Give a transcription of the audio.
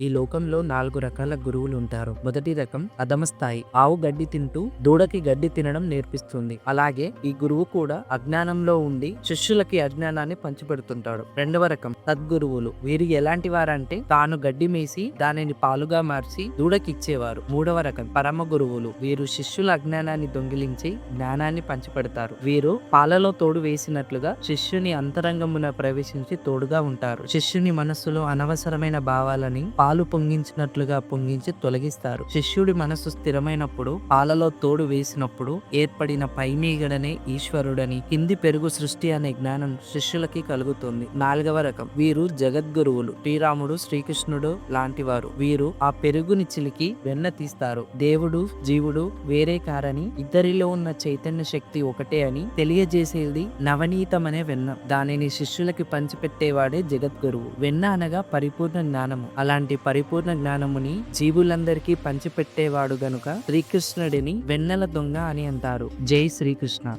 ఈ లోకంలో నాలుగు రకాల గురువులు ఉంటారు మొదటి రకం అధమ స్థాయి. ఆవు గడ్డి తింటూ దూడకి గడ్డి తినడం నేర్పిస్తుంది. అలాగే ఈ గురువు కూడా అజ్ఞానంలో ఉండి శిష్యులకి అజ్ఞానాన్ని పంచిపెడుతుంటాడు. రెండవ రకం సద్గురువులు. వీరు ఎలాంటి వారంటే తాను గడ్డి మేసి దానిని పాలుగా మార్చి దూడకి ఇచ్చేవారు మూడవ రకం పరమ గురువులు. వీరు శిష్యుల అజ్ఞానాన్ని దొంగిలించి జ్ఞానాన్ని పంచిపెడతారు. వీరు పాలలో తోడు వేసినట్లుగా శిష్యుని అంతరంగమున ప్రవేశించి తోడుగా ఉంటారు. శిష్యుని మనస్సులో అనవసరమైన భావాలని పాలు పొంగించినట్లుగా పొంగించి తొలగిస్తారు. శిష్యుడి మనసు స్థిరమైనప్పుడు పాలలో తోడు వేసినప్పుడు ఏర్పడిన పైమీగడనే ఈశ్వరుడని కింది పెరుగు సృష్టి అనే జ్ఞానం శిష్యులకి కలుగుతుంది. నాలుగవ రకం. వీరు జగద్గురువులు. శ్రీరాముడు శ్రీకృష్ణుడు లాంటివారు. వీరు ఆ పెరుగుని చిలికి వెన్న తీస్తారు. దేవుడు జీవుడు వేరే కారని ఇద్దరిలో ఉన్న చైతన్య శక్తి ఒకటే అని తెలియజేసేది నవనీతమనే వెన్న. దానిని శిష్యులకి పంచిపెట్టేవాడే జగద్గురువు. వెన్న అనగా పరిపూర్ణ జ్ఞానము. అలాంటి పరిపూర్ణ జ్ఞానముని జీవులందరికీ పంచిపెట్టేవాడు గనుక శ్రీకృష్ణుడిని వెన్నెల దొంగ అని అంటారు. జై శ్రీకృష్ణ.